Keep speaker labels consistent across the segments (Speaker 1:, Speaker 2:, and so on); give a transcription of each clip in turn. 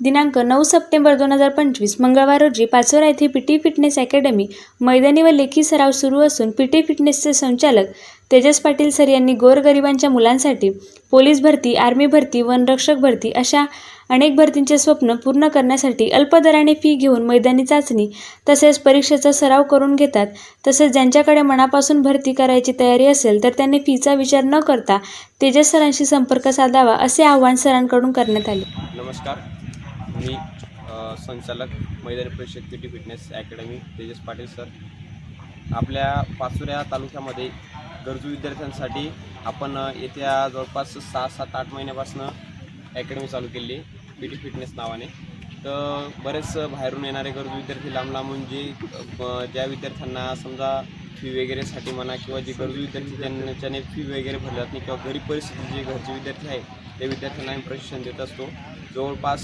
Speaker 1: दिनांक नऊ सप्टेंबर दोन हजार पंचवीस मंगळवार रोजी पाचोरा येथे पी टी फिटनेस अकॅडमी मैदानी व लेखी सराव सुरू असून पी टी फिटनेसचे संचालक तेजस पाटील सर यांनी गोरगरिबांच्या मुलांसाठी पोलीस भरती आर्मी भरती वनरक्षक भरती अशा अनेक भरतींचे स्वप्न पूर्ण करण्यासाठी अल्प दराने फी घेऊन मैदानी चाचणी तसेच परीक्षेचा सराव करून घेतात. तसेच ज्यांच्याकडे मनापासून भरती करायची तयारी असेल तर त्यांनी फीचा विचार न करता तेजस सरांशी संपर्क साधावा असे आवाहन सरांकडून करण्यात आले.
Speaker 2: नमस्कार. मी संचालक मैदानी परिषद P T fitness academy Tejas Patil sir. आपल्या पाचोऱ्या तालुक्यामध्ये गरजू विद्यार्थ्यांसाठी आपण येत्या जवळपास सहा सात आठ महिन्यापासून अकॅडमी चालू केली पी टी फिटनेस नावाने. तर बरेच बाहेरून येणारे गरजू विद्यार्थी लांब लांबून जे म्हणजे, ज्या विद्यार्थ्यांना समजा फी वगैरेसाठी म्हणा किंवा जे गरजू विद्यार्थी त्यांच्याने फी वगैरे भरली जात नाही किंवा गरीब परिस्थिती जे घरचे विद्यार्थी आहे त्या विद्यार्थ्यांना आम्ही प्रशिक्षण देत असतो. जवळपास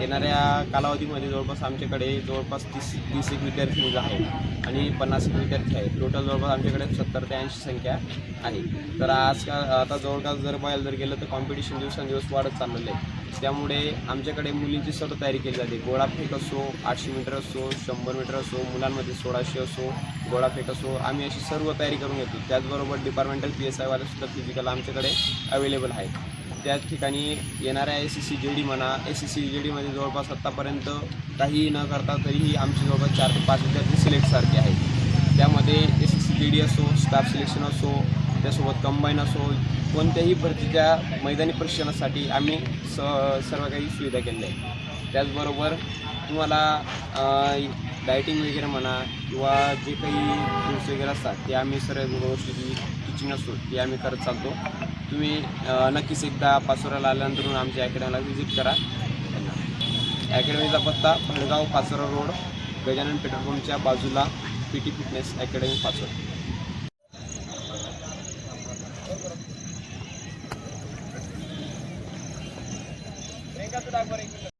Speaker 2: येणाऱ्या कालावधीमध्ये जवळपास आमच्याकडे जवळपास तीस तीस एक विद्यार्थी आहे आणि पन्नास एक विद्यार्थी आहेत. टोटल जवळपास आमच्याकडे सत्तर ते ऐंशी संख्या आहे. तर आजकाल आता जवळपास जर पाहायला जर गेलं तर कॉम्पिटिशन दिवसेंदिवस वाढत चाललेलं आहे. त्यामुळे आमच्याकडे मुलींची सर्व तयारी केली जाते. गोळाफेक असो आठशे मीटर असो शंभर मीटर असो मुलांमध्ये सोळाशे असो गोळाफेक असो आम्ही अशी सर्व तयारी करून घेतो. त्याचबरोबर डिपार्टमेंटल पी एस आयवालेसुद्धा फिजिकल आमच्याकडे अवेलेबल आहे त्याच ठिकाणी येणाऱ्या S C C G D म्हणा एस सी सी जे डीमध्ये जवळपास आत्तापर्यंत काही न करता तरीही आमचे जवळपास चार ते पाच विद्यार्थी सिलेक्ट सारखे आहेत. त्यामध्ये S C C G D असो स्टाफ सिलेक्शन असो त्यासोबत कंबाईन असो कोणत्याही भरतीच्या मैदानी प्रशिक्षणासाठी आम्ही स सर्व काही सुविधा केलेल्या आहेत. त्याचबरोबर तुम्हाला डायटिंग वगैरे म्हणा किंवा जे काही फ्रुट्स वगैरे असतात ते आम्ही सर्व गोष्टीची टिचिंग असतो ते आम्ही करत चालतो. तुम्ही नक्कीच एकदा पाचोऱ्याला आल्यानंतर आमच्या अकॅडमीला व्हिजिट करा. अकॅडमीचा पत्ता भडगाव पाचोरा रोड गजानन पेट्रोल पंपच्या बाजूला P T fitness academy Pachora.